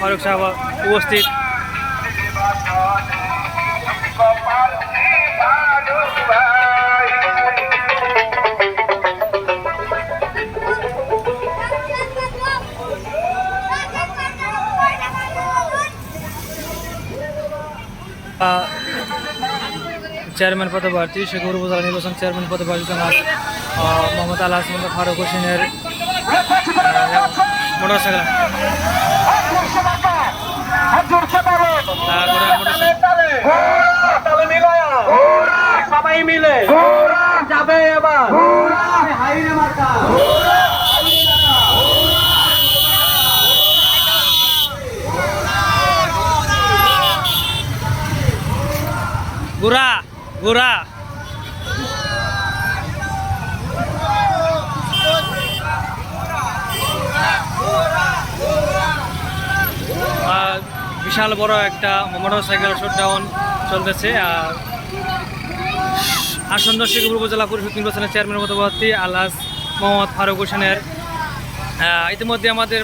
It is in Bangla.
ফারুক সাহেব উপস্থিত আহ, চেয়ারম্যান পদে প্রার্থী শেখর উপজেলা নির্বাচন চেয়ারম্যান পদে প্রার্থী জনাব আহ, মোহাম্মদ আল হাসন ফারুক হোসেনের মোটর সাইকেল সবাই মিলে যাবে এবার হাইরে মার্কা বিশাল বড় একটা মোটরসাইকেল সাইকেল শোডাউন চলতেছে, আর আসন্ন শেখপুর উপজেলা পরিষদ নির্বাচনের চেয়ারম্যান পদপ্রার্থী আলহাজ মোহাম্মদ ফারুক হোসেনের ইতিমধ্যে আমাদের